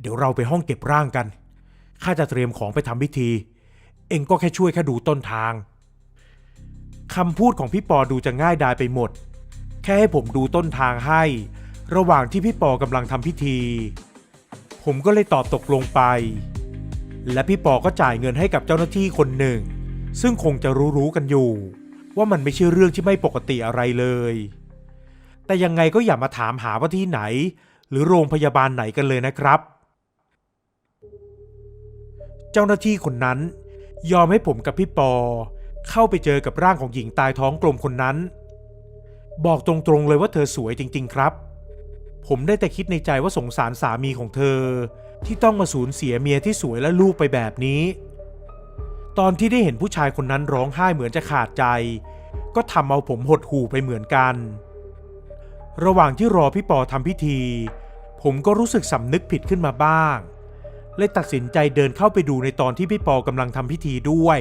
เดี๋ยวเราไปห้องเก็บร่างกัน ข้าจะเตรียมของไปทำพิธี เองก็แค่ช่วยแค่ดูต้นทางคำพูดของพี่ปอดูจะง่ายดายไปหมด แค่ให้ผมดูต้นทางให้ ระหว่างที่พี่ปอกำลังทำพิธี ผมก็เลยตอบตกลงไป และพี่ปอก็จ่ายเงินให้กับเจ้าหน้าที่คนหนึ่ง ซึ่งคงจะรู้ๆกันอยู่ ว่ามันไม่ใช่เรื่องที่ไม่ปกติอะไรเลย แต่ยังไงก็อย่ามาถามหาว่าที่ไหน หรือโรงพยาบาลไหนกันเลยนะครับ เจ้าหน้าที่คนนั้น ยอมให้ผมกับพี่ปอ เข้าไปเจอกับร่างของหญิงตายท้องกลมคนนั้น บอกตรงๆเลยว่าเธอสวยจริง ๆ ครับ ผมได้แต่คิดในใจว่าสงสารสามีของเธอ ที่ต้องมาสูญเสียเมียที่สวยและลูกไปแบบนี้ ตอนที่ได้เห็นผู้ชายคนนั้นร้องไห้เหมือนจะขาดใจ ก็ทำเอาผมหดหู่ไปเหมือนกัน ระหว่างที่รอพี่ปอทำพิธี ผมก็รู้สึกสำนึกผิดขึ้นมาบ้าง เลยตัดสินใจเดินเข้าไปดูในตอนที่พี่ปอกำลังทำพิธีด้วย